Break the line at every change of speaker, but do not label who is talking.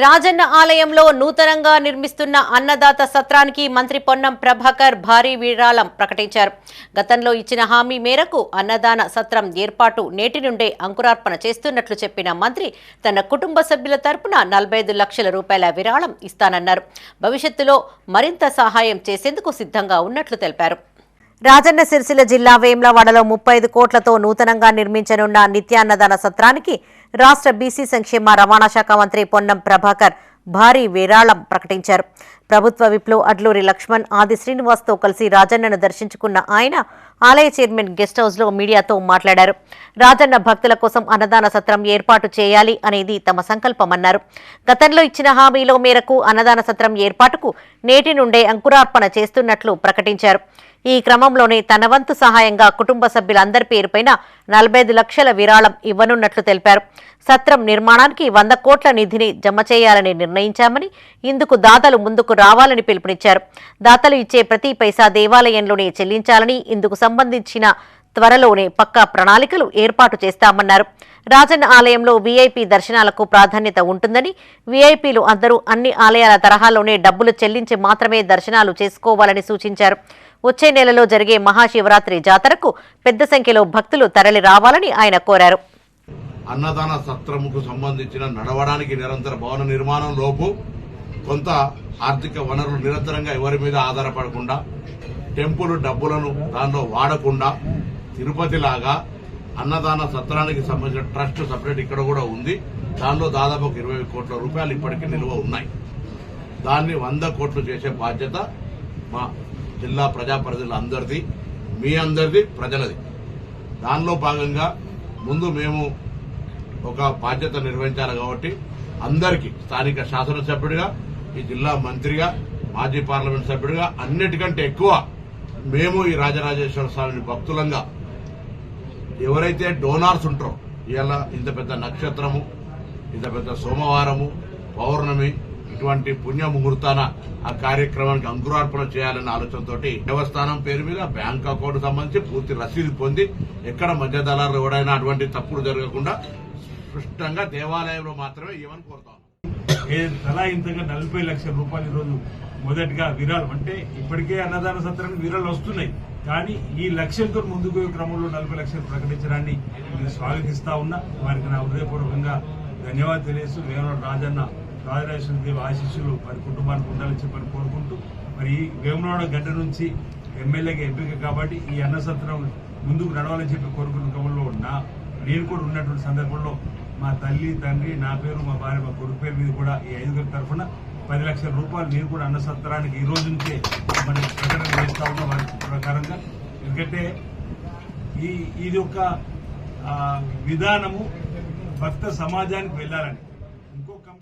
రాజన్న ఆలయంలో నూతనంగా నిర్మిస్తున్న అన్నదాత సత్రానికి మంత్రి పొన్నం ప్రభాకర్ భారీ విరాళం ప్రకటించారు. గతంలో ఇచ్చిన హామీ మేరకు అన్నదాన సత్రం ఏర్పాటు నేటి నుండే అంకురార్పణ చేస్తున్నట్లు చెప్పిన మంత్రి తన కుటుంబ సభ్యుల తరపున నలభై ఐదు లక్షల రూపాయల విరాళం ఇస్తానన్నారు. భవిష్యత్తులో మరింత సహాయం చేసేందుకు సిద్ధంగా ఉన్నట్లు తెలిపారు. రాజన్న సిరిసిల్ల జిల్లా వేమ్లవాడలో ముప్పై ఐదు కోట్లతో నూతనంగా నిర్మించనున్న నిత్యాన్నదాన సత్రానికి రాష్ట్ర బీసీ సంక్షేమ రవాణా శాఖ మంత్రి పొన్నం ప్రభాకర్ భారీ విరాళం ప్రకటించారు. ప్రభుత్వ విప్లో అడ్లూరి లక్ష్మణ్ ఆది శ్రీనివాస్తో కలిసి రాజన్నను దర్శించుకున్న ఆయన ఆలయ చైర్మన్ గెస్ట్ హౌస్లో మీడియాతో మాట్లాడారు. రాజన్న భక్తుల కోసం అన్నదాన సత్రం ఏర్పాటు చేయాలి అనేది తమ సంకల్పమన్నారు. గతంలో ఇచ్చిన హామీలో మేరకు అన్నదాన సత్రం ఏర్పాటుకు నేటి నుండే అంకురార్పణ చేస్తున్నట్లు ప్రకటించారు. ఈ క్రమంలోనే తన వంతు సహాయంగా కుటుంబ సభ్యులందరి పేరుపైన నలభై లక్షల విరాళం ఇవ్వనున్నట్లు తెలిపారు. సత్రం నిర్మాణానికి వంద కోట్ల నిధిని జమ చేయాలని నిర్ణయించామని ఇందుకు దాతలు ముందుకు రావాలని పిలుపునిచ్చారు. దాతలు ఇచ్చే ప్రతి పైసా దేవాలయంలోనే చెల్లించాలని ఇందుకు సంబంధించిన త్వరలోనే పక్కా ప్రణాళికలు ఏర్పాటు చేస్తామన్నారు. రాజన్ ఆలయంలో వీఐపీ దర్శనాలకు ప్రాధాన్యత ఉంటుందని వీఐపీలు అందరూ అన్ని ఆలయాల తరహాలోనే డబ్బులు చెల్లించి మాత్రమే దర్శనాలు చేసుకోవాలని సూచించారు. వచ్చే నెలలో జరిగే మహాశివరాత్రి జాతరకు పెద్ద సంఖ్యలో భక్తులు తరలి రావాలని ఆయన కోరారు.
అన్నదాన సత్రముకు సంబంధించిన నడవడానికి నిరంతర భవన నిర్మాణం లోపు కొంత ఆర్థిక వనరులు నిరంతరంగా ఎవరి మీద ఆధారపడకుండా టెంపుల్ డబ్బులను దానిలో వాడకుండా తిరుపతి లాగా అన్నదాన సత్రానికి సంబంధించిన ట్రస్ట్ సపరేట్ ఇక్కడ కూడా ఉంది. దానిలో దాదాపు ఒక ఇరవై కోట్ల రూపాయలు ఇప్పటికీ నిల్వ ఉన్నాయి. దాన్ని వంద కోట్లు చేసే బాధ్యత మా జిల్లా ప్రజాప్రతినిధులు అందరిది మీ అందరిది ప్రజలది. దానిలో భాగంగా ముందు మేము ఒక బాధ్యత నిర్వహించాలి కాబట్టి అందరికీ స్థానిక శాసనసభ్యుడిగా ఈ జిల్లా మంత్రిగా మాజీ పార్లమెంట్ సభ్యుడిగా అన్నిటికంటే ఎక్కువ మేము ఈ రాజరాజేశ్వర స్వామిని భక్తులంగా ఎవరైతే డోనార్స్ ఉంటారో ఇలా ఇంత పెద్ద నక్షత్రము ఇంత పెద్ద సోమవారము పౌర్ణమి ఇటువంటి పుణ్య ముహూర్తాన ఆ కార్యక్రమానికి అంకురార్పణ చేయాలన్న ఆలోచనతో దేవస్థానం పేరు మీద బ్యాంక్ అకౌంట్ సంబంధించి పూర్తి రసీదు పొంది ఎక్కడ మధ్య దళారులు ఎవడైనా అటువంటి తప్పులు జరగకుండా స్పష్టంగా దేవాలయంలో మాత్రమే ఇవ్వని
కోరుతాం. తలా ఇంతగా నలభై లక్షల రూపాయలు ఈరోజు మొదటిగా విరాళం అంటే ఇప్పటికే అన్నదాన సత్రానికి విరాళాలు వస్తున్నాయి. కానీ ఈ లక్ష్యంతో ముందుకు క్రమంలో నలభై లక్షలు ప్రకటించడాన్ని నేను స్వాగతిస్తా ఉన్నా. వారికి నా హృదయపూర్వకంగా ధన్యవాదాలు తెలియజేస్తూ వేమన రాజన్న రాజరాజేశ్వర దేవి ఆశీస్సులు మరి కుటుంబానికి ఉండాలని చెప్పని కోరుకుంటూ మరి ఈ వేమనవాడ గడ్డ నుంచి ఎమ్మెల్యేగా ఎంపిక కాబట్టి ఈ అన్న సత్రం ముందుకు నడవాలని చెప్పి కోరుకున్న క్రమంలో నా నేను కూడా ఉన్నటువంటి సందర్భంలో మా తల్లి తండ్రి నా పేరు మా భార్య మా కొడుకు పేరు మీద కూడా ఈ ఐదుగురి తరఫున పది లక్షల రూపాయలు నేను కూడా అన్న సత్రానికి ఈ రోజు నుంచే మనకి ప్రకటన చేస్తా ఉన్నాం వారి ప్రకారంగా. ఎందుకంటే ఈ ఇది ఒక విధానము భక్త సమాజానికి వెళ్ళాలని.